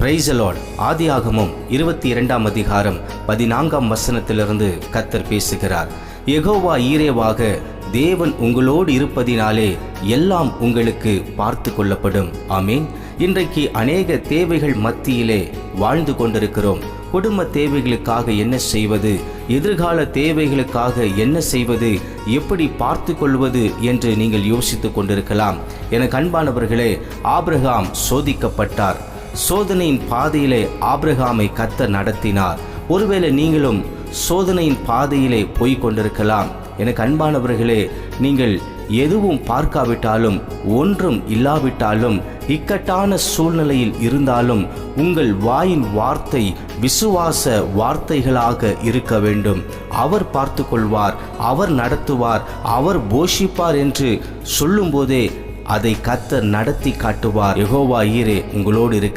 பிரைசலாட் ஆதியாகமும் இருபத்தி இரண்டாம் அதிகாரம் பதினான்காம் வசனத்திலிருந்து கத்தர் பேசுகிறார். எகோவா ஈரேவாக தேவன் உங்களோடு இருப்பதினாலே எல்லாம் உங்களுக்கு பார்த்து கொள்ளப்படும். ஆமீன். இன்றைக்கு அநேக தேவைகள் மத்தியிலே வாழ்ந்து கொண்டிருக்கிறோம். குடும்ப தேவைகளுக்காக என்ன செய்வது? எதிர்கால தேவைகளுக்காக என்ன செய்வது? எப்படி பார்த்து கொள்வது என்று நீங்கள் யோசித்துக் கொண்டிருக்கலாம். என கண்பானவர்களே ஆபிரகாம் சோதிக்கப்பட்டார். சோதனையின் பாதையிலே ஆபிரகாமை கத்த நடத்தினார். ஒருவேளை நீங்களும் சோதனையின் பாதையிலே போய்க் கொண்டிருக்கலாம் எனக்கு அன்பானவர்களே நீங்கள் எதுவும் பார்க்காவிட்டாலும் ஒன்றும் இல்லாவிட்டாலும் இக்கட்டான சூழ்நிலையில் இருந்தாலும் உங்கள் வாயின் வார்த்தை விசுவாச வார்த்தைகளாக இருக்க வேண்டும். அவர் பார்த்து கொள்வார் அவர் நடத்துவார் அவர் போஷிப்பார் என்று சொல்லும்போதே அதை கத்தர் நடத்தி காட்டுவார். யகோவா ஈரே உங்களோடு இருக்க